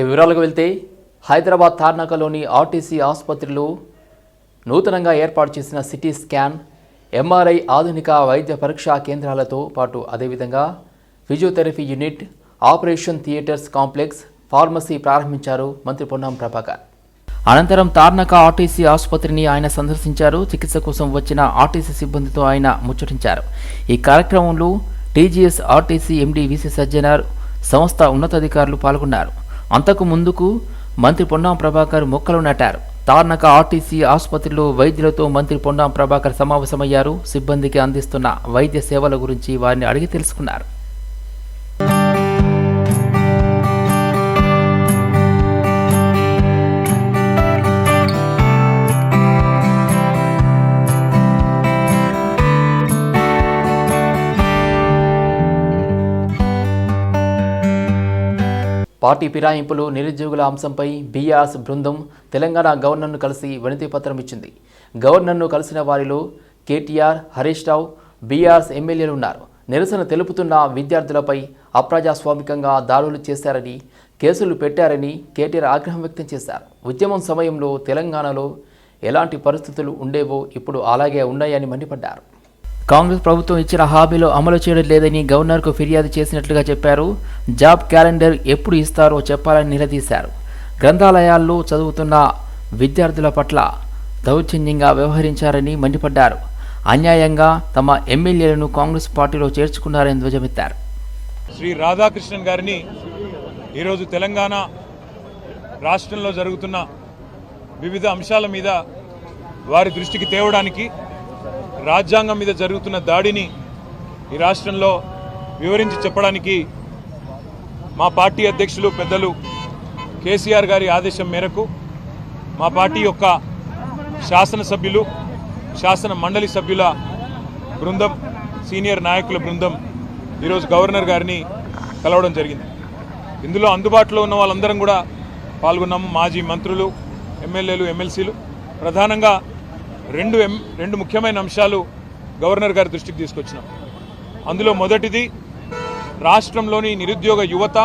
వివరాలకు వెళ్తే హైదరాబాద్ తార్నాకలోని ఆర్టీసీ ఆసుపత్రిలో నూతనంగా ఏర్పాటు చేసిన సిటీ స్కాన్ ఎంఆర్ఐ ఆధునిక వైద్య పరీక్షా కేంద్రాలతో పాటు అదేవిధంగా physiotherapy unit operation theatres complex pharmacy ప్రారంభించారు మంత్రి పొన్నం ప్రభాకర్. అనంతరం తార్నాక ఆర్టీసీ ఆసుపత్రిని ఆయన సందర్శించారు. చికిత్స కోసం వచ్చిన ఆర్టీసీ సిబ్బందితో ఆయన ముచ్చటించారు. ఈ కార్యక్రమంలో TGS RTC MD V C Sajjanar సంస్థ ఉన్నతాధికారులు పాల్గొన్నారు. అంతకు ముందుకు మంత్రి పొన్నాం ప్రభాకర్ మొక్కలు నాటారు. తార్నక ఆర్టీసీ ఆసుపత్రిలో వైద్యులతో మంత్రి పొన్నాం ప్రభాకర్ సమావేశమయ్యారు. సిబ్బందికి అందిస్తున్న వైద్య సేవల గురించి వారిని అడిగి తెలుసుకున్నారు. పార్టీ ఫిరాయింపులు నిరుద్యోగుల అంశంపై బీఆర్ఎస్ బృందం తెలంగాణ గవర్నర్ను కలిసి వినతి పత్రం ఇచ్చింది. గవర్నర్ను కలిసిన వారిలో కేటీఆర్ హరీష్ రావు బీఆర్ఎస్ ఎమ్మెల్యేలు ఉన్నారు. నిరసన తెలుపుతున్న విద్యార్థులపై అప్రజాస్వామికంగా దాడులు చేశారని కేసులు పెట్టారని కేటీఆర్ ఆగ్రహం వ్యక్తం చేశారు. ఉద్యమం సమయంలో తెలంగాణలో ఎలాంటి పరిస్థితులు ఉండేవో ఇప్పుడు అలాగే ఉన్నాయని మండిపడ్డారు. కాంగ్రెస్ ప్రభుత్వం ఇచ్చిన హామీలు అమలు చేయడం లేదని గవర్నర్కు ఫిర్యాదు చేసినట్లుగా చెప్పారు. జాబ్ క్యాలెండర్ ఎప్పుడు ఇస్తారో చెప్పాలని నిలదీశారు. గ్రంథాలయాల్లో చదువుతున్న విద్యార్థుల పట్ల దౌర్జన్యంగా వ్యవహరించారని మండిపడ్డారు. అన్యాయంగా తమ ఎమ్మెల్యేలను కాంగ్రెస్ పార్టీలో చేర్చుకున్నారని ధ్వజమెత్తారు. శ్రీ రాధాకృష్ణన్ గారిని ఈరోజు తెలంగాణ రాష్ట్రంలో జరుగుతున్న వివిధ అంశాల మీద వారి దృష్టికి తేవడానికి రాజ్యాంగం మీద జరుగుతున్న దాడిని ఈ రాష్ట్రంలో వివరించి చెప్పడానికి మా పార్టీ అధ్యక్షులు పెద్దలు కేసీఆర్ గారి ఆదేశం మేరకు మా పార్టీ యొక్క శాసనసభ్యులు శాసన మండలి సభ్యుల బృందం సీనియర్ నాయకుల బృందం ఈరోజు గవర్నర్ గారిని కలవడం జరిగింది. ఇందులో అందుబాటులో ఉన్న వాళ్ళందరం కూడా పాల్గొన్నాము మాజీ మంత్రులు ఎమ్మెల్యేలు ఎమ్మెల్సీలు. ప్రధానంగా రెండు ఎం రెండు ముఖ్యమైన అంశాలు గవర్నర్ గారి దృష్టికి తీసుకొచ్చినాం. అందులో మొదటిది రాష్ట్రంలోని నిరుద్యోగ యువత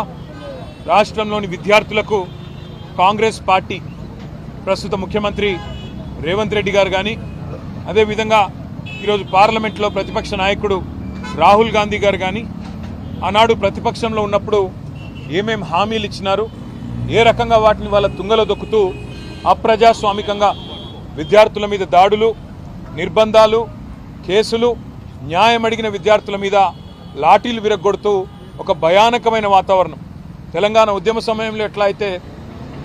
రాష్ట్రంలోని విద్యార్థులకు కాంగ్రెస్ పార్టీ ప్రస్తుత ముఖ్యమంత్రి రేవంత్ రెడ్డి గారు కానీ అదేవిధంగా ఈరోజు పార్లమెంట్లో ప్రతిపక్ష నాయకుడు రాహుల్ గాంధీ గారు కానీ ఆనాడు ప్రతిపక్షంలో ఉన్నప్పుడు ఏమేం హామీలు ఇచ్చినారు ఏ రకంగా వాటిని వాళ్ళ తుంగలో దొక్కుతూ అప్రజాస్వామికంగా విద్యార్థుల మీద దాడులు నిర్బంధాలు కేసులు న్యాయం అడిగిన విద్యార్థుల మీద లాఠీలు విరగొడుతూ ఒక భయానకమైన వాతావరణం. తెలంగాణ ఉద్యమ సమయంలో ఎట్లా అయితే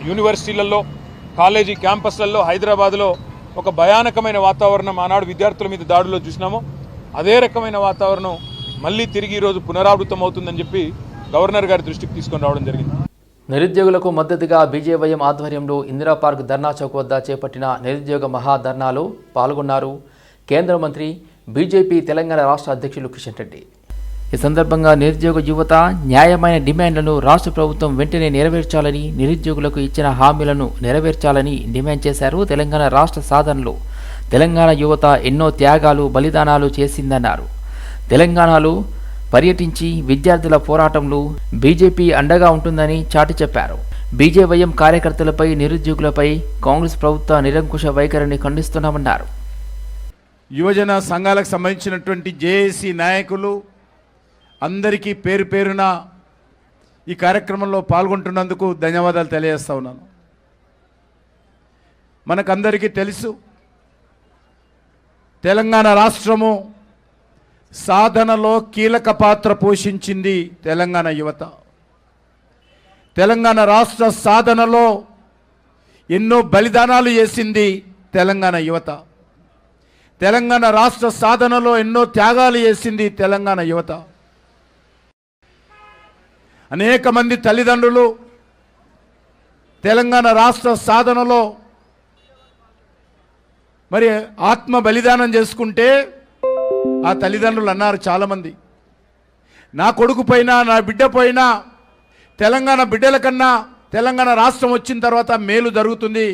యూనివర్సిటీలలో కాలేజీ క్యాంపస్లలో హైదరాబాద్లో ఒక భయానకమైన వాతావరణం ఆనాడు విద్యార్థుల మీద దాడుల్లో చూసినామో అదే రకమైన వాతావరణం మళ్ళీ తిరిగి ఈరోజు పునరావృతం అవుతుందని చెప్పి గవర్నర్ గారి దృష్టికి తీసుకొని రావడం జరిగింది. నిరుద్యోగులకు మద్దతుగా బీజేవైఎం ఆధ్వర్యంలో ఇందిరా పార్క్ ధర్నా చౌక్ వద్ద చేపట్టిన నిరుద్యోగ మహాధర్నాలో పాల్గొన్నారు కేంద్ర మంత్రి బీజేపీ తెలంగాణ రాష్ట్ర అధ్యక్షులు కిషన్ రెడ్డి. ఈ సందర్భంగా నిరుద్యోగ యువత న్యాయమైన డిమాండ్లను రాష్ట్ర ప్రభుత్వం వెంటనే నెరవేర్చాలని నిరుద్యోగులకు ఇచ్చిన హామీలను నెరవేర్చాలని డిమాండ్ చేశారు తెలంగాణ రాష్ట్ర సాధనలో. తెలంగాణ యువత ఎన్నో త్యాగాలు బలిదానాలు చేసిందన్నారు. తెలంగాణలో పర్యటించి విద్యార్థుల పోరాటంలో బీజేపీ అండగా ఉంటుందని చాటి చెప్పారు. బీజేవైఎం కార్యకర్తలపై నిరుద్యోగులపై కాంగ్రెస్ ప్రభుత్వ నిరంకుశ వైఖరిని ఖండిస్తున్నామన్నారు. యువజన సంఘాలకు సంబంధించినటువంటి జేఏసీ నాయకులు అందరికీ పేరు పేరున ఈ కార్యక్రమంలో పాల్గొంటున్నందుకు ధన్యవాదాలు తెలియజేస్తా ఉన్నాను. మనకందరికీ తెలుసు తెలంగాణ రాష్ట్రము సాధనలో కీలక పాత్ర పోషించింది తెలంగాణ యువత. తెలంగాణ రాష్ట్ర సాధనలో ఎన్నో బలిదానాలు చేసింది తెలంగాణ యువత. తెలంగాణ రాష్ట్ర సాధనలో ఎన్నో త్యాగాలు చేసింది తెలంగాణ యువత. అనేక మంది తల్లిదండ్రులు తెలంగాణ రాష్ట్ర సాధనలో మరి ఆత్మ బలిదానం చేసుకుంటే ఆ తల్లిదండ్రులు అన్నారు చాలామంది. నా కొడుకు పైన నా బిడ్డ పైన తెలంగాణ బిడ్డల కన్నా తెలంగాణ రాష్ట్రం వచ్చిన తర్వాత మేలు జరుగుతుంది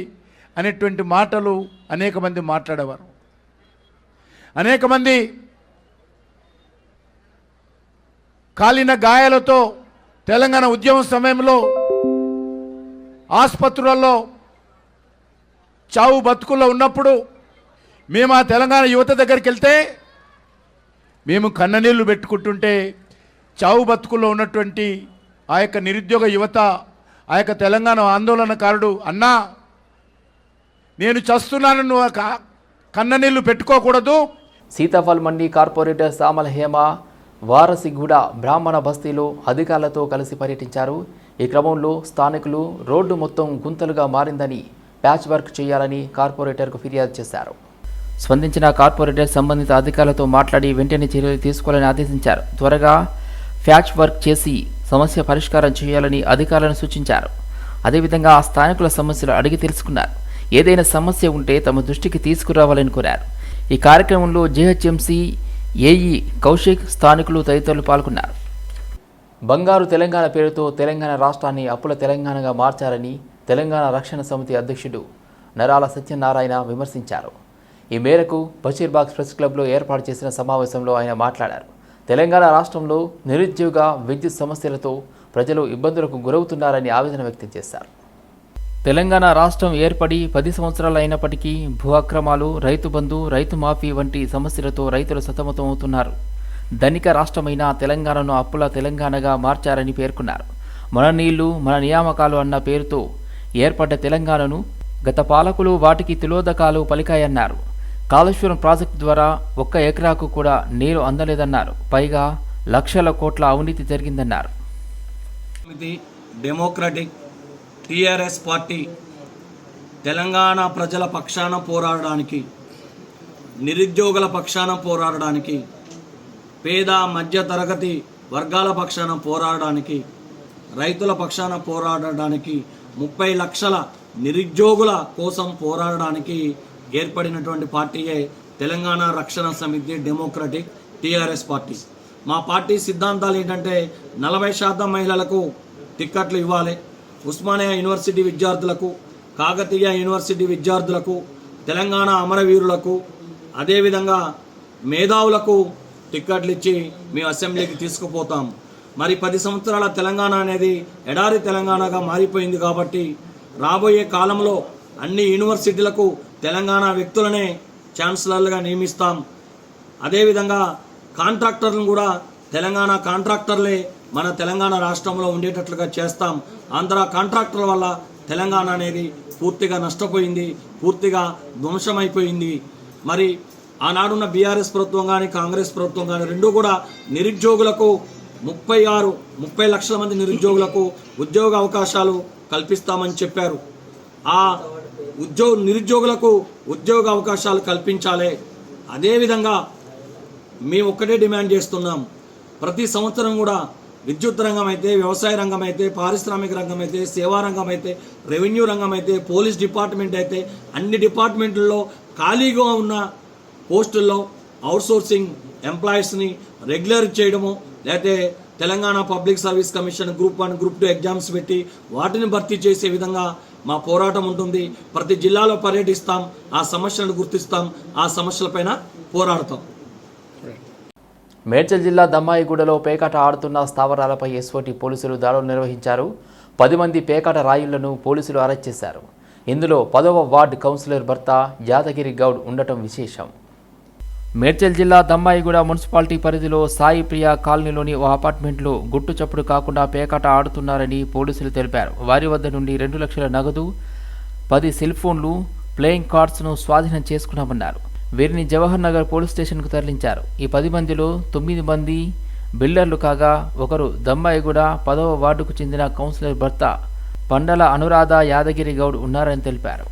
అనేటువంటి మాటలు అనేక మంది మాట్లాడేవారు. అనేక మంది కాలిన గాయాలతో తెలంగాణ ఉద్యమం సమయంలో ఆసుపత్రులలో చావు బతుకుల్లో ఉన్నప్పుడు మేము ఆ తెలంగాణ యువత దగ్గరికి వెళ్తే మేము కన్ననీళ్ళు పెట్టుకుంటుంటే చావు బతుకుల్లో ఉన్నటువంటి ఆ యొక్క నిరుద్యోగ యువత ఆ యొక్క తెలంగాణ ఆందోళనకారుడు అన్నా నేను చస్తున్నాను నువ్వు కన్ననీళ్ళు పెట్టుకోకూడదు. సీతాఫల్ మండి కార్పొరేటర్ సామల హేమ వారసిగూడ బ్రాహ్మణ బస్తీలో అధికారులతో కలిసి పర్యటించారు. ఈ క్రమంలో స్థానికులు రోడ్డు మొత్తం గుంతలుగా మారిందని ప్యాచ్ వర్క్ చేయాలని కార్పొరేటర్కు ఫిర్యాదు చేశారు. స్పందించిన కార్పొరేటర్ సంబంధిత అధికారులతో మాట్లాడి వెంటనే చర్యలు తీసుకోవాలని ఆదేశించారు. త్వరగా ఫ్యాచ్ వర్క్ చేసి సమస్య పరిష్కారం చేయాలని అధికారులను సూచించారు. అదేవిధంగా ఆ స్థానికుల సమస్యలు అడిగి తెలుసుకున్నారు. ఏదైనా సమస్య ఉంటే తమ దృష్టికి తీసుకురావాలని కోరారు. ఈ కార్యక్రమంలో జేహెచ్ఎంసీ ఏఈ కౌశిక్ స్థానికులు తదితరులు పాల్గొన్నారు. బంగారు తెలంగాణ పేరుతో తెలంగాణ రాష్ట్రాన్ని అప్పుల తెలంగాణగా మార్చారని తెలంగాణ రక్షణ సమితి అధ్యక్షుడు నరాల సత్యనారాయణ విమర్శించారు. ఈ మేరకు బషీర్బాగ్ ప్రెస్ క్లబ్లో ఏర్పాటు చేసిన సమావేశంలో ఆయన మాట్లాడారు. తెలంగాణ రాష్ట్రంలో నిరుద్యోగ విద్యుత్ సమస్యలతో ప్రజలు ఇబ్బందులకు గురవుతున్నారని ఆవేదన వ్యక్తం చేశారు. తెలంగాణ రాష్ట్రం ఏర్పడి పది సంవత్సరాలు అయినప్పటికీ భూ అక్రమాలు రైతు బంధు రైతు మాఫీ వంటి సమస్యలతో రైతులు సతమతమవుతున్నారు. ధనిక రాష్ట్రమైన తెలంగాణను అప్పుల తెలంగాణగా మార్చారని పేర్కొన్నారు. మన నీళ్ళు మన నియామకాలు అన్న పేరుతో ఏర్పడ్డ తెలంగాణను గత పాలకులు వాటికి తిలోదకాలు పలికాయన్నారు. కాళేశ్వరం ప్రాజెక్టు ద్వారా ఒక్క ఎకరాకు కూడా నీరు అందలేదన్నారు. పైగా లక్షల కోట్ల అవినీతి జరిగిందన్నారు. డెమోక్రటిక్ టిఆర్ఎస్ పార్టీ తెలంగాణ ప్రజల పక్షాన పోరాడడానికి నిరుద్యోగుల పక్షాన పోరాడడానికి పేద మధ్య తరగతి వర్గాల పక్షాన పోరాడడానికి రైతుల పక్షాన పోరాడడానికి ముప్పై లక్షల నిరుద్యోగుల కోసం పోరాడడానికి ఏర్పడినటువంటి పార్టీయే Telangana Rakshana Samithi democratic TRS party. మా పార్టీ సిద్ధాంతాలు ఏంటంటే నలభై శాతం మహిళలకు టిక్కెట్లు ఇవ్వాలి ఉస్మానియా యూనివర్సిటీ విద్యార్థులకు కాకతీయ యూనివర్సిటీ విద్యార్థులకు తెలంగాణ అమరవీరులకు అదేవిధంగా మేధావులకు టిక్కెట్లు ఇచ్చి మేము అసెంబ్లీకి తీసుకుపోతాం. మరి పది సంవత్సరాల తెలంగాణ అనేది ఎడారి తెలంగాణగా మారిపోయింది కాబట్టి రాబోయే కాలంలో అన్ని యూనివర్సిటీలకు తెలంగాణ వ్యక్తులనే ఛాన్సలర్లుగా నియమిస్తాం. అదేవిధంగా కాంట్రాక్టర్లను కూడా తెలంగాణ కాంట్రాక్టర్లే మన తెలంగాణ రాష్ట్రంలో ఉండేటట్లుగా చేస్తాం. ఆంధ్ర కాంట్రాక్టర్ల వల్ల తెలంగాణ అనేది పూర్తిగా నష్టపోయింది పూర్తిగా ధ్వంసమైపోయింది. మరి ఆనాడున్న బీఆర్ఎస్ ప్రభుత్వం కానీ కాంగ్రెస్ ప్రభుత్వం కానీ రెండు కూడా నిరుద్యోగులకు ముప్పై ఆరు ముప్పై లక్షల మంది నిరుద్యోగులకు ఉద్యోగ అవకాశాలు కల్పిస్తామని చెప్పారు. ఆ ఉద్యోగ నిరుద్యోగులకు ఉద్యోగ అవకాశాలు కల్పించాలి. అదేవిధంగా మేము ఒక్కటే డిమాండ్ చేస్తున్నాం. ప్రతి సంవత్సరం కూడా విద్యుత్ రంగం అయితే వ్యవసాయ రంగం అయితే పారిశ్రామిక రంగం అయితే సేవా రంగం అయితే రెవెన్యూ రంగం అయితే పోలీస్ డిపార్ట్మెంట్ అయితే అన్ని డిపార్ట్మెంట్లలో ఖాళీగా ఉన్న పోస్టుల్లో అవుట్సోర్సింగ్ ఎంప్లాయీస్ని రెగ్యులర్ చేయడము లేకపోతే Telangana public service commission group one group two exams పెట్టి వాటిని భర్తీ చేసే విధంగా మా పోరాటం ఉంటుంది. ప్రతి జిల్లాలో పర్యటిస్తాం. ఆ సమస్యలను గుర్తిస్తాం. ఆ సమస్యలపైన పోరాడతాం. మేడ్చల్ జిల్లా దమ్మాయిగూడలో పేకాట ఆడుతున్న స్థావరాలపై ఎస్ఓటి పోలీసులు దాడులు నిర్వహించారు. పది మంది పేకాట రాయులను పోలీసులు అరెస్ట్ చేశారు. ఇందులో పదవ వార్డు కౌన్సిలర్ భర్త యాదగిరి గౌడ్ ఉండటం విశేషం. మేడ్చల్ జిల్లా దమ్మాయిగూడ మున్సిపాలిటీ పరిధిలో సాయి ప్రియ కాలనీలోని ఓ అపార్ట్మెంట్లో గుట్టు చప్పుడు కాకుండా పేకాట ఆడుతున్నారని పోలీసులు తెలిపారు. వారి వద్ద నుండి రెండు లక్షల నగదు పది సెల్ ఫోన్లు ప్లేయింగ్ కార్డ్స్ను స్వాధీనం చేసుకున్నామన్నారు. వీరిని జవహర్ నగర్ పోలీస్ స్టేషన్కు తరలించారు. ఈ పది మందిలో తొమ్మిది మంది బిల్డర్లు కాగా ఒకరు దమ్మాయిగూడ పదవ వార్డుకు చెందిన కౌన్సిలర్ భర్త పండల అనురాధ యాదగిరి గౌడ్ ఉన్నారని తెలిపారు.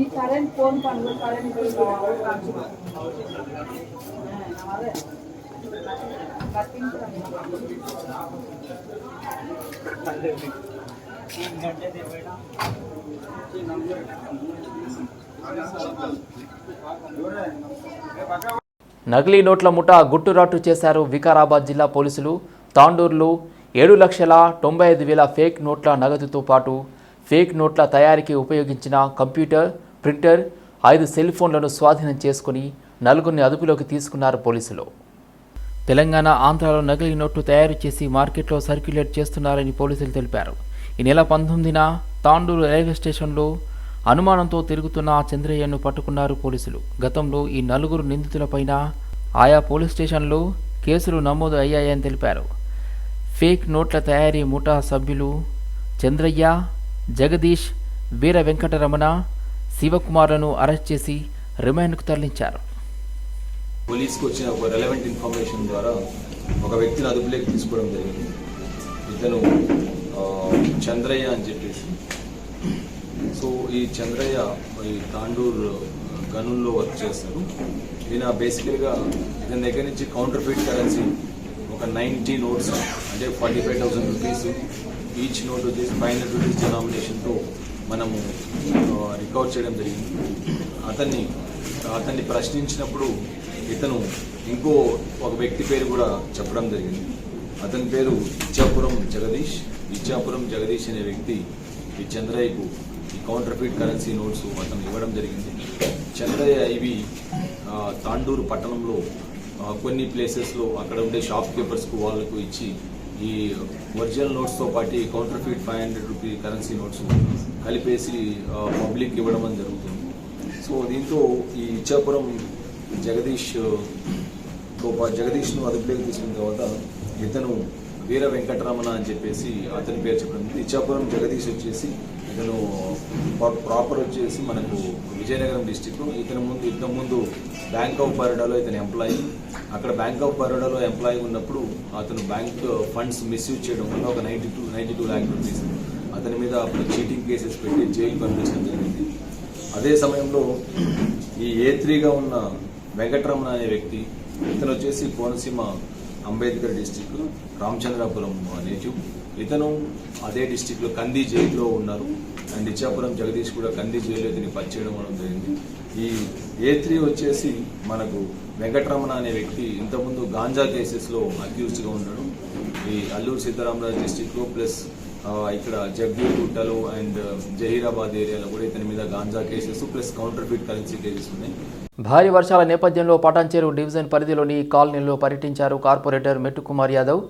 నీ కరెంట్ ఫోన్ పనులు కరెంట్ నకిలీ నోట్ల ముఠా గుట్టురాటు చేశారు వికారాబాద్ జిల్లా పోలీసులు. తాండూరులో ఏడు లక్షల తొంభై ఐదు వేల ఫేక్ నోట్ల నగదుతో పాటు ఫేక్ నోట్ల తయారీకి ఉపయోగించిన కంప్యూటర్ ప్రింటర్ ఐదు సెల్ ఫోన్లను స్వాధీనం చేసుకుని నలుగురిని అదుపులోకి తీసుకున్నారు పోలీసులు. తెలంగాణ ఆంధ్రాలో నకిలీ నోట్లు తయారు చేసి మార్కెట్లో సర్క్యులేట్ చేస్తున్నారని పోలీసులు తెలిపారు. ఈ నెల పంతొమ్మిదిన తాండూరు రైల్వే స్టేషన్లో అనుమానంతో తిరుగుతున్న చంద్రయ్యను పట్టుకున్నారు పోలీసులు. గతంలో ఈ నలుగురు నిందితులపైన ఆయా పోలీస్ స్టేషన్లో కేసులు నమోదు అయ్యాయని తెలిపారు. ఫేక్ నోట్ల తయారీ ముఠా సభ్యులు చంద్రయ్య జగదీష్ వీర వెంకటరమణ శివకుమార్లను అరెస్ట్ చేసి రిమాండ్కు తరలించారు. పోలీస్కి వచ్చిన ఒక రెలవెంట్ ఇన్ఫర్మేషన్ ద్వారా ఒక వ్యక్తిని అదుపులోకి తీసుకోవడం జరిగింది. ఇతను చంద్రయ్య అని చెప్పేసి. సో ఈ చంద్రయ్య ఈ తాండూర్ గనుల్లో వర్క్ చేస్తారు ఈయన బేసికల్గా ఇతని దగ్గర నుంచి కౌంటర్ ఫీట్ కరెన్సీ ఒక నైంటీ నోట్స్ అంటే forty five thousand rupees each note వచ్చేసి ఫైవ్ హండ్రెడ్ రూపీస్ డినామినేషన్తో మనము రికవర్ చేయడం జరిగింది. అతన్ని అతన్ని ప్రశ్నించినప్పుడు ఇతను ఇంకో ఒక వ్యక్తి పేరు కూడా చెప్పడం జరిగింది. అతని పేరు ఇచ్చాపురం జగదీష్. ఇచ్చాపురం జగదీష్ అనే వ్యక్తి ఈ చంద్రయ్యకు ఈ కౌంటర్ ఫీట్ కరెన్సీ నోట్స్ అతను ఇవ్వడం జరిగింది. చంద్రయ్య ఇవి తాండూరు పట్టణంలో కొన్ని ప్లేసెస్లో అక్కడ ఉండే షాప్ కీపర్స్కు వాళ్ళకు ఇచ్చి ఈ ఒరిజినల్ నోట్స్తో పాటు ఈ counterfeit five hundred rupee currency notes కలిపేసి పబ్లిక్ ఇవ్వడం అని జరుగుతుంది. సో దీంతో ఈ ఇచ్చాపురం జగదీష్ జగదీష్ను అదుపులోకి తీసుకున్న తర్వాత ఇతను వీర వెంకటరమణ అని చెప్పేసి అతని పేరు చెప్పడం ఇచ్చాపురం జగదీష్ వచ్చేసి ఇతను ప్రాపర్ వచ్చేసి మనకు విజయనగరం డిస్టిక్ ఇతని ముందు ఇతని ముందు బ్యాంక్ ఆఫ్ బరోడాలో ఇతను ఎంప్లాయీ అక్కడ బ్యాంక్ ఆఫ్ బరోడాలో ఎంప్లాయీ ఉన్నప్పుడు అతను బ్యాంక్ ఫండ్స్ మిస్యూజ్ చేయడం వల్ల ఒక ninety two ninety two lakh rupees అతని మీద అప్పుడు చీటింగ్ కేసెస్ పెట్టి జైలు పంపించడం జరిగింది. అదే సమయంలో ఈ ఏ త్రీగా ఉన్న వెంకటరమణ అనే వ్యక్తి ఇతను వచ్చేసి కోనసీమ అంబేద్కర్ డిస్టిక్ రామచంద్రాపురం నేటివ్. ఇతను అదే డిస్టిక్లో కంది జైల్లో ఉన్నారు. అండ్ ఇచ్చాపురం జగదీష్ కూడా కంది జైల్లో ఇతని పరిచయం అవడం జరిగింది. ఈ ఏ త్రీ వచ్చేసి మనకు వెంకటరమణ అనే వ్యక్తి ఇంతకుముందు గాంజా కేసెస్లో అక్యూజ్డ్గా ఉన్నాడు. ఈ అల్లూరు సీతారామరాజు డిస్టిక్లో ప్లస్ ఇక్కడ ఇక్కడ జగ్గూరుగుట్టలో అండ్ జహీరాబాద్ ఏరియాలో కూడా ఇతని మీద ganja cases plus counterfeit currency cases ఉన్నాయి. భారీ వర్షాల నేపథ్యంలో పటాన్చేరు డివిజన్ పరిధిలోని కాలనీలో పర్యటించారు కార్పొరేటర్ మెట్టు కుమార్ యాదవ్.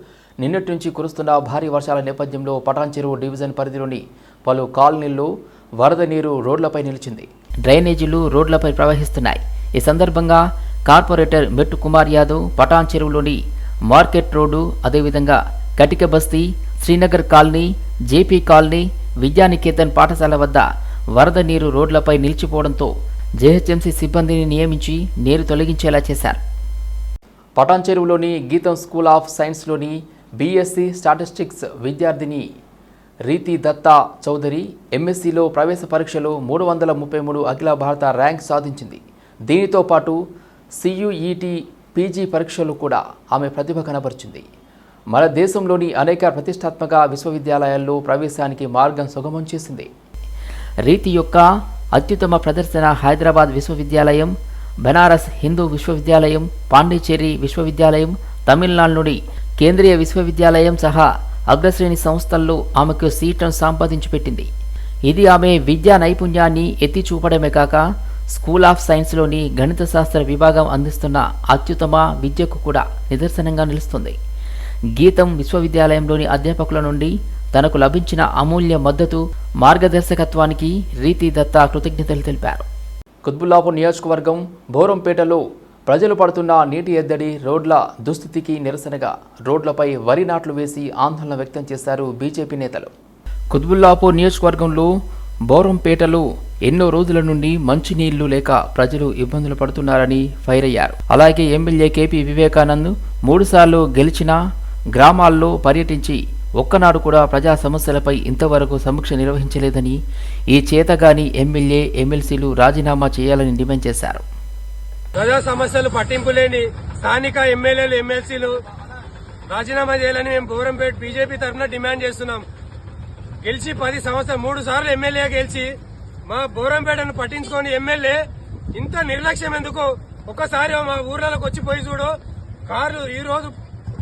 నిన్నటి నుంచి కురుస్తున్న భారీ వర్షాల నేపథ్యంలో పటాన్చెరువు డివిజన్ పరిధిలోని పలు కాలనీల్లో వరద నీరు రోడ్లపై నిలిచింది. డ్రైనేజీలు రోడ్లపై ప్రవహిస్తున్నాయి. ఈ సందర్భంగా కార్పొరేటర్ మెట్టు కుమార్ యాదవ్ పటాన్ చెరువులోని మార్కెట్ రోడ్డు అదేవిధంగా Katika Basti Srinagar colony JP colony Vidyanikethan పాఠశాల వద్ద వరద నీరు రోడ్లపై నిలిచిపోవడంతో జేహెచ్ఎంసీ సిబ్బందిని నియమించి నీరు తొలగించేలా చేశారు. పటాన్ చెరువులోని గీతం స్కూల్ ఆఫ్ సైన్స్లోని బీఎస్సీ స్టాటిస్టిక్స్ విద్యార్థిని రీతి దత్తా చౌదరి ఎంఎస్సీలో ప్రవేశ పరీక్షలో మూడు వందల ముప్పై మూడు అఖిల భారత ర్యాంక్ సాధించింది. దీనితో పాటు సియుఈటి పీజీ పరీక్షలు కూడా ఆమె ప్రతిభ కనబరిచింది. మన దేశంలోని అనేక ప్రతిష్టాత్మక విశ్వవిద్యాలయాల్లో ప్రవేశానికి మార్గం సుగమం చేసింది. రీతి యొక్క అత్యుత్తమ ప్రదర్శన హైదరాబాద్ విశ్వవిద్యాలయం బెనారస్ హిందూ విశ్వవిద్యాలయం పాండిచేరి విశ్వవిద్యాలయం తమిళనాడులోని కేంద్రీయ విశ్వవిద్యాలయం సహా అగ్రశ్రేణి సంస్థల్లో ఆమెకు సీట్లను సంపాదించి పెట్టింది ఇది ఆమె విద్యా నైపుణ్యాన్ని ఎత్తి చూపడమే కాక స్కూల్ ఆఫ్ సైన్స్లోని గణిత శాస్త్ర విభాగం అందిస్తున్న అత్యుత్తమ విద్యకు కూడా నిదర్శనంగా నిలుస్తుంది. గీతం విశ్వవిద్యాలయంలోని అధ్యాపకుల నుండి తనకు లభించిన అమూల్య మద్దతు మార్గదర్శకత్వానికి రీతి దత్తా కృతజ్ఞతలు తెలిపారు. కుత్బుల్లాపూర్ నియోజకవర్గం బోరంపేటలో ప్రజలు పడుతున్న నీటి ఎద్దడి రోడ్ల దుస్థితికి నిరసనగా రోడ్లపై వరి నాట్లు వేసి ఆందోళన వ్యక్తం చేశారు బీజేపీ నేతలు. కుత్బుల్లాపూర్ నియోజకవర్గంలో బోరంపేటలో ఎన్నో రోజుల నుండి మంచినీళ్ళు లేక ప్రజలు ఇబ్బందులు పడుతున్నారని ఫైర్ అయ్యారు. అలాగే ఎమ్మెల్యే కేపీ వివేకానంద్ మూడుసార్లు గెలిచినా గ్రామాల్లో పర్యటించి ఒక్కనాడు కూడా ప్రజా సమస్యలపై ఇంతవరకు సమీక్ష నిర్వహించలేదని ఈ చేతగాని ఎమ్మెల్యే ఎమ్మెల్సీలు రాజీనామా చేయాలని డిమాండ్ చేశారు. ప్రజా సమస్యలు పట్టింపు లేని స్థానిక ఎమ్మెల్యేలు ఎమ్మెల్సీలు రాజీనామా చేయాలని మేము భూరంపేట బీజేపీ తరఫున డిమాండ్ చేస్తున్నాం. గెలిచి పది సంవత్సరాలు మూడు సార్లు ఎమ్మెల్యే గెలిచి మా భూరంపేటను పట్టించుకొని ఎమ్మెల్యే ఇంత నిర్లక్ష్యం ఎందుకు? ఒక్కసారి మా ఊర్లలోకి వచ్చి పోయి చూడు. కార్లు ఈ రోజు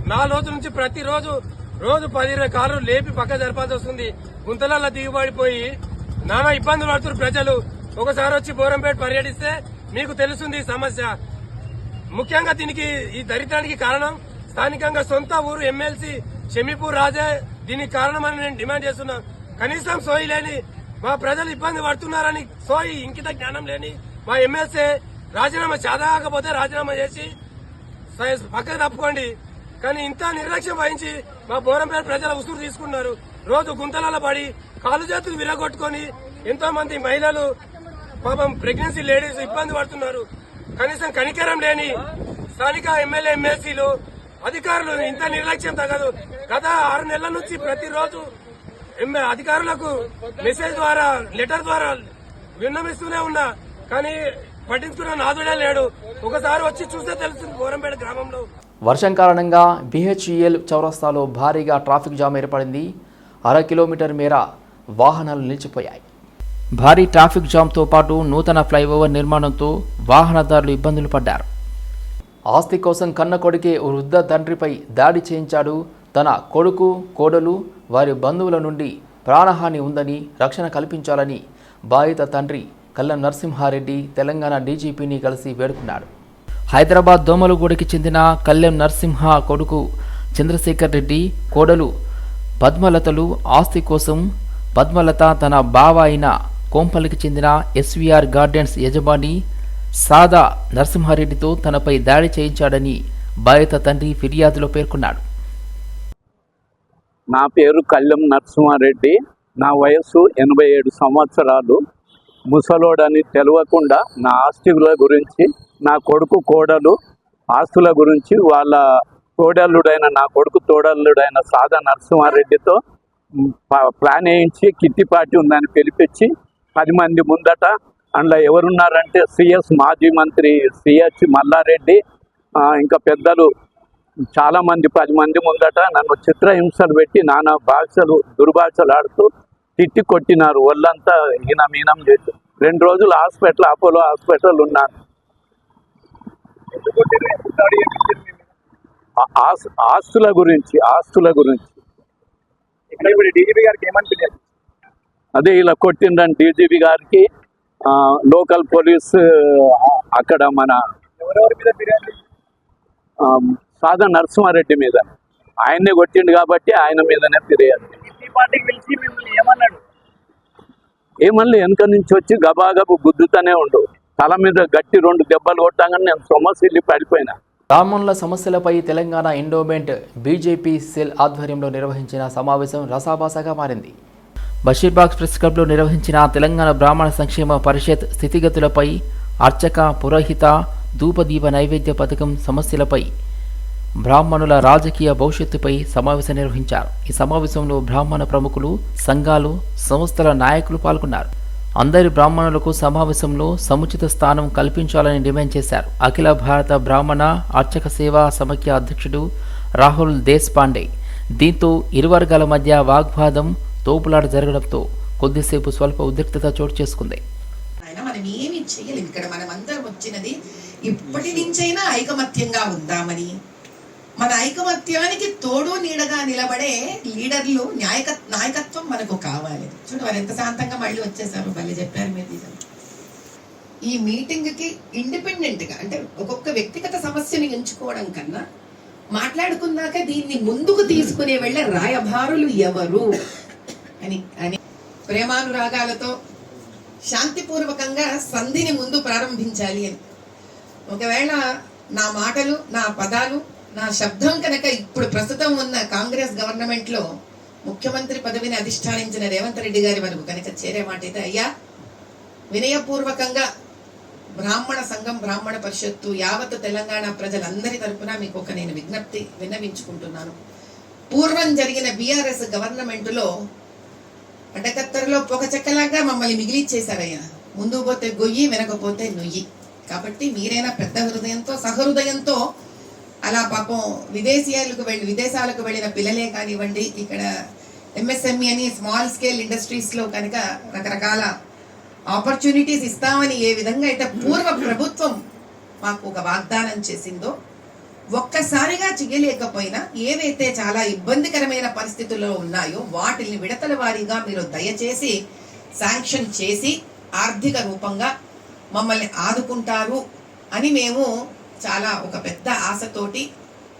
నాలుగు రోజుల నుంచి ప్రతిరోజు రోజు పది ఇరవై కార్లు లేపి పక్క జరపాల్సి వస్తుంది. గుంతలలో దిగుబడిపోయి నానా ఇబ్బందులు పడుతున్నారు ప్రజలు. ఒకసారి వచ్చి బోరంపేట పర్యటిస్తే మీకు తెలుస్తుంది సమస్య. ముఖ్యంగా దీనికి ఈ దరిద్రానికి కారణం స్థానికంగా సొంత ఊరు ఎమ్మెల్సీ షమీపూర్ రాజే దీనికి కారణమని నేను డిమాండ్ చేస్తున్నా. కనీసం సోయి లేని మా ప్రజలు ఇబ్బంది పడుతున్నారని సోయి ఇంకిత జ్ఞానం లేని మా ఎమ్మెల్సీ రాజీనామా చాదకపోతే రాజీనామా చేసి సై- పక్కకు తప్పుకోండి. కానీ ఇంత నిర్లక్ష్యం వహించి మా బోరంపేట ప్రజల ఉసురు తీసుకున్నారు. రోజు గుంతలలో పడి కాలు చేతులు విరగొట్టుకొని ఎంతో మంది మహిళలు పాపం ప్రెగ్నెన్సీ లేడీస్ ఇబ్బంది పడుతున్నారు. కనీసం కనికరం లేని స్థానిక ఎమ్మెల్యే ఎమ్మెల్సీలు అధికారులు ఇంత నిర్లక్ష్యం తగదు. గత ఆరు నెలల నుంచి ప్రతిరోజు అధికారులకు మెసేజ్ ద్వారా లెటర్ ద్వారా విన్నమిస్తూనే ఉన్నా. కానీ పట్టించుకున్న నాదుడే లేడు. ఒకసారి వచ్చి చూస్తే తెలుస్తుంది బోరంపేట గ్రామంలో. వర్షం కారణంగా బిహెచ్ఈఎల్ చౌరస్తాలో భారీగా ట్రాఫిక్ జామ్ ఏర్పడింది. అర కిలోమీటర్ మేర వాహనాలు నిలిచిపోయాయి. భారీ ట్రాఫిక్ జామ్తో పాటు నూతన ఫ్లైఓవర్ నిర్మాణంతో వాహనదారులు ఇబ్బందులు పడ్డారు. ఆస్తి కోసం కన్న కొడుకే ఓ వృద్ధ తండ్రిపై దాడి చేయించాడు. తన కొడుకు కోడలు వారి బంధువుల నుండి ప్రాణహాని ఉందని రక్షణ కల్పించాలని బాధిత తండ్రి కల్లం నరసింహారెడ్డి తెలంగాణ డీజీపీని కలిసి వేడుకున్నాడు. హైదరాబాద్ దోమలగూడకి చెందిన కల్లెం నరసింహ కొడుకు చంద్రశేఖర్ రెడ్డి కోడలు పద్మలతలు ఆస్తి కోసం పద్మలత తన బావ అయిన కోంపల్లికి చెందిన ఎస్వీఆర్ గార్డెన్స్ యజమాని సాదా నరసింహారెడ్డితో తనపై దాడి చేయించాడని బాధిత తండ్రి ఫిర్యాదులో పేర్కొన్నాడు. నా పేరు కళ్యం నరసింహారెడ్డి. నా వయస్సు ఎనభై ఏడు సంవత్సరాలు. ముసలోడని తెలియకుండా నా ఆస్తిల గురించి నా కొడుకు కోడలు ఆస్తుల గురించి వాళ్ళ తోడల్లుడైన నా కొడుకు తోడల్లుడైన సాదా నరసింహారెడ్డితో ప్లాన్ వేయించి కిట్టి పార్టీ ఉందని పిలిపించి పది మంది ముందట అందులో ఎవరున్నారంటే సిఎస్ మాజీ మంత్రి సిహెచ్ మల్లారెడ్డి ఇంకా పెద్దలు చాలామంది పది మంది ముందట నన్ను చిత్రహింసలు పెట్టి నానా భాషలు దుర్భాషలు ఆడుతూ తిట్టి కొట్టినారు. ఒళ్ళంతా ఈయన మీనం చేసి రెండు రోజులు హాస్పిటల్ అపోలో హాస్పిటల్ ఉన్నాను. ఆస్తుల గురించి ఆస్తుల గురించి. అదే ఇలా కొట్టిండ్రని డీజీపీ గారికి లోకల్ పోలీస్ అక్కడ మన సాదా నరసింహారెడ్డి మీద. ఆయన్నే కొట్టిండు కాబట్టి ఆయన మీదనే ఫిర్యాదు. ఏమన్నా వెనక నుంచి వచ్చి గబాగబు గుద్దుతూనే ఉండు. తల మీద గట్టి రెండు దెబ్బలు కొట్టాగానే నేను సొమ్మసిల్లి పడిపోయినా. బ్రాహ్మణుల సమస్యలపై తెలంగాణ ఎండోమెంట్ బీజేపీ సెల్ ఆధ్వర్యంలో నిర్వహించిన సమావేశం రసాభాసగా మారింది. బషీర్బాగ్ ప్రెస్ క్లబ్లో నిర్వహించిన తెలంగాణ బ్రాహ్మణ సంక్షేమ పరిషత్ స్థితిగతులపై అర్చక పురోహిత ధూపదీప నైవేద్య పథకం సమస్యలపై బ్రాహ్మణుల రాజకీయ భవిష్యత్తుపై సమావేశం నిర్వహించారు. ఈ సమావేశంలో బ్రాహ్మణ ప్రముఖులు సంఘాలు సంస్థల నాయకులు పాల్గొన్నారు. అందరి బ్రాహ్మణులకు సమావేశంలో సముచిత స్థానం కల్పించాలని డిమాండ్ చేశారు. అఖిల భారత బ్రాహ్మణ అర్చక సేవా సమైక్య అధ్యక్షుడు రాహుల్ దేశ్పాండే. దీంతో ఇరు వర్గాల మధ్య వాగ్వాదం తోపులాట జరగడంతో కొద్దిసేపు స్వల్ప ఉద్రిక్తత చోటు చేసుకుంది. మనం ఏమి చేయలేం. ఇక్కడ మనం అందరం వచ్చినది ఇప్పటి నుంచైనా ఐకమత్యంగా ఉందామని. మన ఐకమత్యానికి తోడు నీడగా నిలబడే లీడర్లు న్యాయక నాయకత్వం మనకు కావాలి. చూడు వారు ఎంత శాంతంగా మళ్ళీ వచ్చేసారు మళ్ళీ చెప్పారు మీరు నిజం. ఈ మీటింగ్కి ఇండిపెండెంట్గా అంటే ఒక్కొక్క వ్యక్తిగత సమస్యని ఎంచుకోవడం కన్నా మాట్లాడుకున్నాక దీన్ని ముందుకు తీసుకునే వెళ్ళే రాయభారులు ఎవరు? అని అని ప్రేమానురాగాలతో శాంతిపూర్వకంగా సంధిని ముందు ప్రారంభించాలి అని. ఒకవేళ నా మాటలు నా పదాలు నా శబ్దం కనుక ఇప్పుడు ప్రస్తుతం ఉన్న కాంగ్రెస్ గవర్నమెంట్లో ముఖ్యమంత్రి పదవిని అధిష్టానించిన రేవంత్ రెడ్డి గారి వరకు కనుక చేరే మాటైతే అయ్యా వినయపూర్వకంగా బ్రాహ్మణ సంఘం బ్రాహ్మణ పరిషత్తు యావత్ తెలంగాణ ప్రజలందరి తరపున మీకు ఒక నేను విజ్ఞప్తి విన్నవించుకుంటున్నాను. పూర్వం జరిగిన బీఆర్ఎస్ గవర్నమెంటులో లో పొగ చెక్కలాగా మమ్మల్ని మిగిలిచ్చేశారయ్యా. ముందు పోతే గొయ్యి వెనకపోతే నొయ్యి. కాబట్టి మీరైనా పెద్ద హృదయంతో సహృదయంతో అలా పాపం విదేశీయాలకు వెళ్ళి విదేశాలకు వెళ్ళిన పిల్లలే కానివ్వండి ఇక్కడ ఎంఎస్ఎంఈ అని స్మాల్ స్కేల్ ఇండస్ట్రీస్లో కనుక రకరకాల ఆపర్చునిటీస్ ఇస్తామని ఏ విధంగా అయితే పూర్వ ప్రభుత్వం మాకు ఒక వాగ్దానం చేసిందో ఒక్కసారిగా చేయలేకపోయినా ఏవైతే చాలా ఇబ్బందికరమైన పరిస్థితుల్లో ఉన్నాయో వాటిని విడతల వారీగా మీరు దయచేసి శాంక్షన్ చేసి ఆర్థిక రూపంగా మమ్మల్ని ఆదుకుంటారు అని మేము చాలా ఒక పెద్ద ఆశతోటి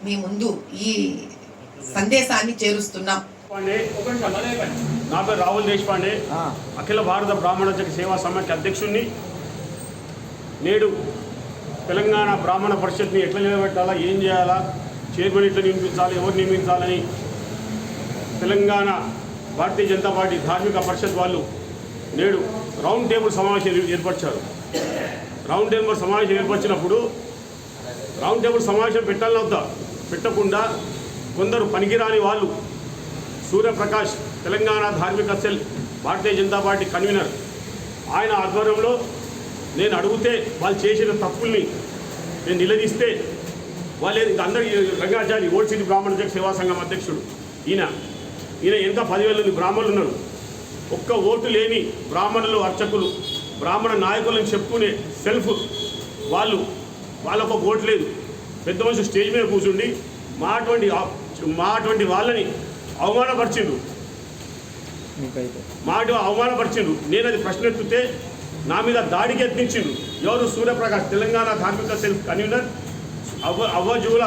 మీ ముందు ఈ సందేశాన్ని చేరుస్తున్నాం. పాండే నా పేరు రాహుల్ దేశపాండే. అఖిల భారత బ్రాహ్మణ జగ సేవా సమాఖ్య అధ్యక్షుడిని నేడు తెలంగాణ బ్రాహ్మణ పరిషత్ని ఎట్లా నిలబెట్టాలా ఏం చేయాలా చైర్మన్ ఎట్లా నియమించాలి ఎవరు నియమించాలని తెలంగాణ భారతీయ జనతా పార్టీ ధార్మిక పరిషత్ వాళ్ళు నేడు రౌండ్ టేబుల్ సమావేశం ఏర్పరిచారు. రౌండ్ టేబుల్ సమావేశం ఏర్పరిచినప్పుడు రౌండ్ టేబుల్ సమావేశం పెట్టాలని వద్దా పెట్టకుండా కొందరు పనికిరాని వాళ్ళు సూర్యప్రకాష్ తెలంగాణ ధార్మిక cell Bharatiya Janata party convener. ఆయన ఆధ్వర్యంలో నేను అడిగితే వాళ్ళు చేసిన తప్పుల్ని నేను నిలదీస్తే వాళ్ళు ఇంకా అందరి రంగాచారి ఓల్డ్ సిటీ బ్రాహ్మణ జగ సేవా సంఘం అధ్యక్షుడు. ఈయన ఈయన ఎంత పదివేల మంది బ్రాహ్మణులు ఉన్నారు. ఒక్క ఓటు లేని బ్రాహ్మణులు అర్చకులు బ్రాహ్మణ నాయకులను చెప్పుకునే సెల్ఫ్ వాళ్ళు వాళ్ళకు ఒక ఓటు లేదు. పెద్ద మనిషి స్టేజ్ మీద కూర్చుండి మా అటువంటి మా అటువంటి వాళ్ళని అవమానపరిచిండ్రు మాట అవమానపరిచిండ్రు నేను అది ప్రశ్న ఎత్తితే నా మీద దాడికి యత్నించిండ్రు ఎవరు? సూర్యప్రకాష్ తెలంగాణ ధార్మిక సెల్ఫ్ కన్వీనర్. అవ్వ అవ్వజూల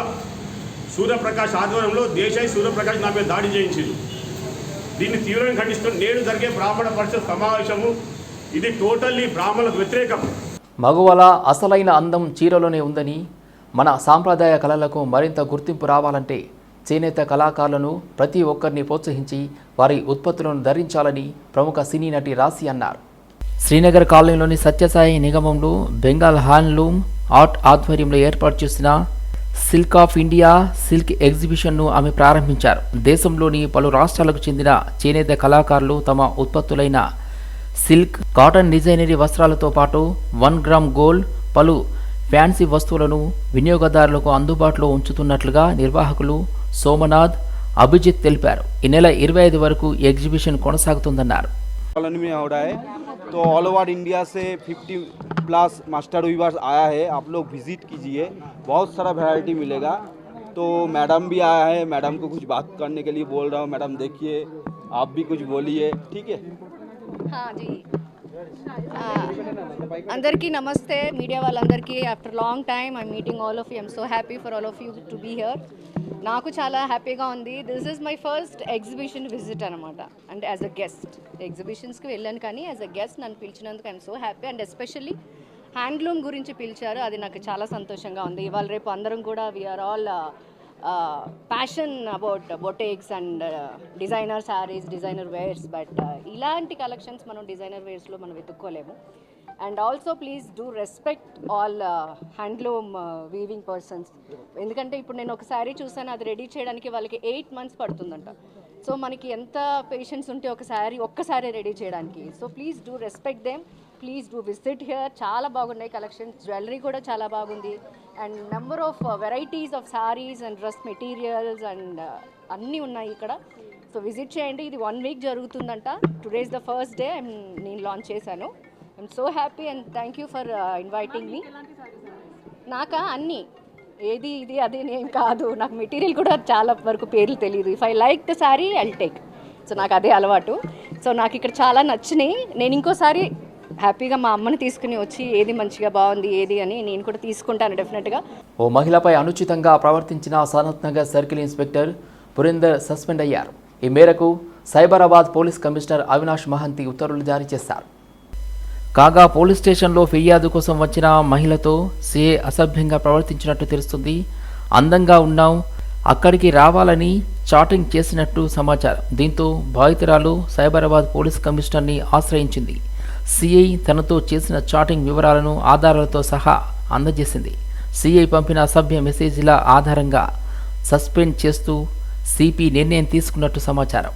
సూర్యప్రకాష్ ఆధ్వర్యంలో దేశాయి సూర్యప్రకాష్ నా మీద దాడి చేయించిండు. దీన్ని తీవ్రంగా ఖండిస్తూ నేడు జరిగే బ్రాహ్మణ పరిషత్ సమావేశము ఇది టోటల్లీ బ్రాహ్మణులకు వ్యతిరేకం. మగువల అసలైన అందం చీరలోనే ఉందని మన సాంప్రదాయ కళలకు మరింత గుర్తింపు రావాలంటే చేనేత కళాకారులను ప్రతి ఒక్కరిని ప్రోత్సహించి వారి ఉత్పత్తులను ధరించాలని ప్రముఖ సినీ నటి రాశి అన్నారు. శ్రీనగర్ కాలనీలోని సత్యసాయి నిగమంలో బెంగాల్ హ్యాండ్లూమ్ ఆర్ట్ ఆధ్వర్యంలో ఏర్పాటు చేసిన సిల్క్ ఆఫ్ ఇండియా సిల్క్ ఎగ్జిబిషన్ను ఆమె ప్రారంభించారు. దేశంలోని పలు రాష్ట్రాలకు చెందిన చేనేత కళాకారులు తమ ఉత్పత్తులైన సిల్క్ కాటన్ డిజైనరీ వస్త్రాలతో పాటు వన్ గ్రామ్ గోల్డ్ పలు ఫ్యాన్సీ వస్తువులను వినియోగదారులకు అందుబాటులో ఉంచుతున్నట్లుగా నిర్వాహకులు సోమనాథ్ అభిజిత్ తెలిపారు ఈ నెల ఇరవై ఐదు వరకు ఈ ఎగ్జిబిషన్ కొనసాగుతుందన్నారు कॉलोनी में हो रहा है तो ऑल ओवर इंडिया से 50 प्लस मास्टर वीवर्स आया है आप लोग विजिट कीजिए बहुत सारा वैरायटी मिलेगा तो मैडम भी आया है मैडम को कुछ बात करने के लिए बोल रहा हूँ मैडम देखिए आप भी कुछ बोलिए ठीक है हाँ అందరికీ నమస్తే మీడియా వాళ్ళందరికీ after long time I meeting all of you I'm so happy for all of you to be here నాకు చాలా హ్యాపీగా ఉంది. This is my first exhibition visit అనమాట అండ్ యాజ్ అ గెస్ట్ ఎగ్జిబిషన్స్కి వెళ్ళాను కానీ యాజ్ అ గెస్ట్ నన్ను పిలిచినందుకు I'm so happy and especially handloom గురించి పిలిచారు. అది నాకు చాలా సంతోషంగా ఉంది. ఇవాళ రేపు అందరం కూడా we're all passion about boutiques and designer saris designer wears but ఇలాంటి కలెక్షన్స్ మనం డిజైనర్ వేర్స్లో మనం వెతుక్కోలేము. And also please do respect all handloom weaving persons ఎందుకంటే ఇప్పుడు నేను ఒక శారీ చూసాను అది రెడీ చేయడానికి వాళ్ళకి ఎయిట్ మంత్స్ పడుతుందంట. సో మనకి ఎంత పేషెన్స్ ఉంటే ఒక శారీ ఒక్కసారి రెడీ చేయడానికి. So please do respect them please do visit here చాలా బాగున్నాయి కలెక్షన్స్ జ్యువెలరీ కూడా చాలా బాగుంది. And number of varieties of saris and dress materials and అన్నీ ఉన్నాయి ఇక్కడ. సో విజిట్ చేయండి. ఇది వన్ వీక్ జరుగుతుందంట. టుడేస్ ద ఫస్ట్ డే నేను లాంచ్ చేశాను. I'm so happy and thank you for inviting me నాకా? అన్నీ. ఏది ఇది అది నేను కాదు. నాకు మెటీరియల్ కూడా చాలా వరకు పేర్లు తెలియదు if I like the sari I'll take so నాకు అదే అలవాటు. సో నాకు ఇక్కడ చాలా నచ్చినాయి. నేను ఇంకోసారి హ్యాపీగా మా అమ్మని తీసుకుని వచ్చి ఏది మంచిగా బాగుంది ఏది అని నేను కూడా తీసుకుంటాను డెఫినెట్గా. ఓ మహిళపై అనుచితంగా ప్రవర్తించిన Sanath Nagar circle inspector Purender suspend అయ్యారు. ఈ మేరకు సైబరాబాద్ పోలీస్ కమిషనర్ అవినాష్ మహంతి ఉత్తర్వులు జారీ చేశారు. కాగా పోలీస్ స్టేషన్లో ఫిర్యాదు కోసం వచ్చిన మహిళతో సిఏ అసభ్యంగా ప్రవర్తించినట్టు తెలుస్తుంది. అందంగా ఉన్నాం అక్కడికి రావాలని చాటింగ్ చేసినట్టు సమాచారం. దీంతో బాధితురాలు సైబరాబాద్ పోలీస్ కమిషనర్ని ఆశ్రయించింది. సిఐ తనతో చేసిన చాటింగ్ వివరాలను ఆధారాలతో సహా అందజేసింది. సిఐ పంపిన అసభ్య మెసేజ్ల ఆధారంగా సస్పెండ్ చేస్తూ సిపి నిర్ణయం తీసుకున్నట్టు సమాచారం.